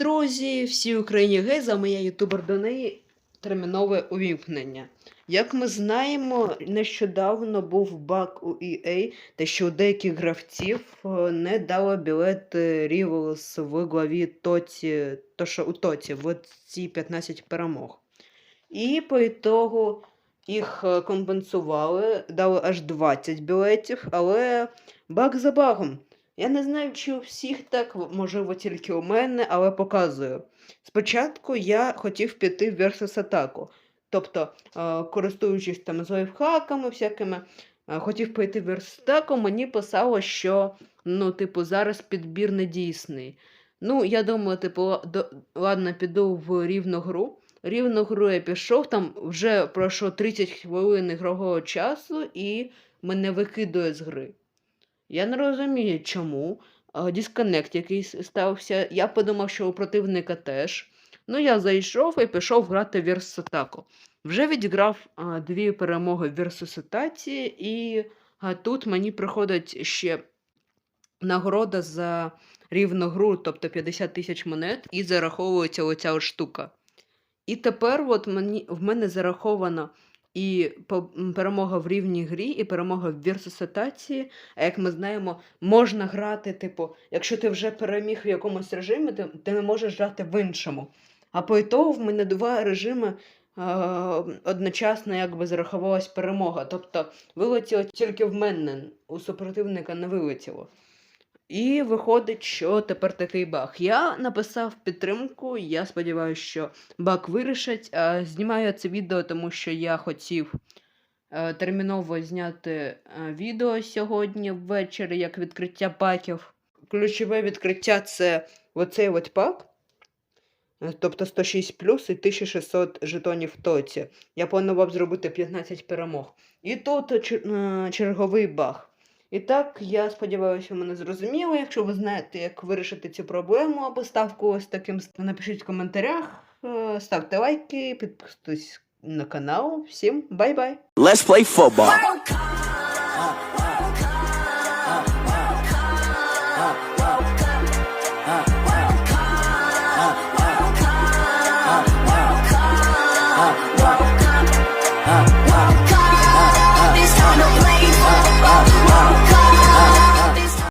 друзі, всі Україні гей, за моя ютубер до неї термінове увімкнення. Як ми знаємо, нещодавно був баг у EA, те, що у деяких гравців е, не дало білет Рівелс в главі Тоті, то що у Тоті, в ці 15 перемог. І по ітогу їх е, компенсували, дали аж 20 білетів, але баг за багом. Я не знаю, чи у всіх так, можливо, тільки у мене, але показую. Спочатку я хотів піти в versus атаку. Тобто, е, користуючись там лайфхаками всякими, е, хотів пойти в versus атаку, мені писало, що ну, типу, зараз підбір не дійсний. Ну, я думаю, типу, ладно, піду в рівну гру. Рівну гру я пішов, там вже пройшло 30 хвилин ігрового часу, і мене викидує з гри. Я не розумію, чому. Дисконект якийсь стався. Я подумав, що у противника теж. Ну, я зайшов і пішов грати Версатаку. Вже відіграв дві перемоги в Версуситаці, і тут мені приходить ще нагорода за рівну гру, тобто 50 тисяч монет, і зараховується оця от штука. І тепер от мені, в мене зараховано і перемога в рівній грі, і перемога в вірсуситації. А як ми знаємо, можна грати, типу, якщо ти вже переміг в якомусь режимі, ти, ти не можеш грати в іншому. А по ітогу в мене два режими е, одночасно якби зарахувалась перемога. Тобто вилетіло тільки в мене, у супротивника не вилетіло. І виходить, що тепер такий баг. Я написав підтримку, я сподіваюся, що баг вирішить. А, знімаю це відео, тому що я хотів е, терміново зняти е, відео сьогодні ввечері, як відкриття паків. Ключове відкриття це оцей от пак. е, Тобто 106 плюс і 1600 жетонів в тоці. Я планував зробити 15 перемог. І тут чер- е, черговий баг. І так, я сподіваюся, мене зрозуміли. Якщо ви знаєте, як вирішити цю проблему або ставку ось таким, напишіть в коментарях, е, ставте лайки, підписуйтесь на канал. Всім бай-бай! Let's play football.